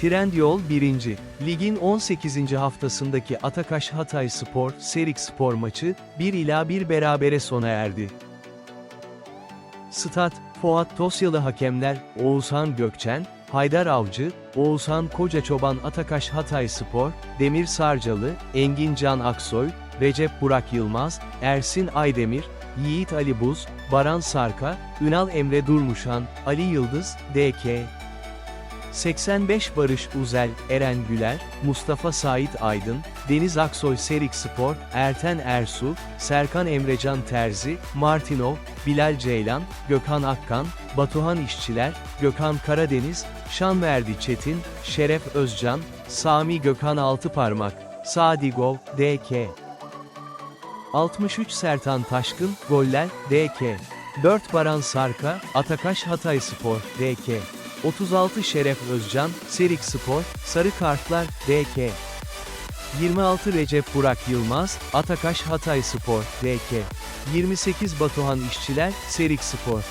Trendyol 1. Ligin 18. haftasındaki Atakaş Hatay Spor, Serik Spor maçı, 1 ila 1 berabere sona erdi. Stat, Fuat Tosyalı hakemler, Oğuzhan Gökçen, Haydar Avcı, Oğuzhan Koca Çoban Atakaş Hatay Spor, Demir Sarcalı, Engin Can Aksoy, Recep Burak Yılmaz, Ersin Aydemir, Yiğit Ali Buz, Baran Sarka, Ünal Emre Durmuşan, Ali Yıldız, DK. 85 Barış Uzel, Eren Güler, Mustafa Sait Aydın, Deniz Aksoy Serik Spor, Erten Ersu, Serkan Emrecan Terzi, Martinov, Bilal Ceylan, Gökhan Akkan, Batuhan İşçiler, Gökhan Karadeniz, Şanverdi Çetin, Şeref Özcan, Sami Gökhan Altıparmak, Sadigov, DK. 63 Sertan Taşkın, Goller, DK. 4 Baran Sarka, Atakaş Hatay Spor, DK. 36 Şeref Özcan, Serik Spor, Sarı Kartlar, DK. 26 Recep Burak Yılmaz, Atakaş Hatay Spor, DK. 28 Batuhan İşçiler, Serik Spor.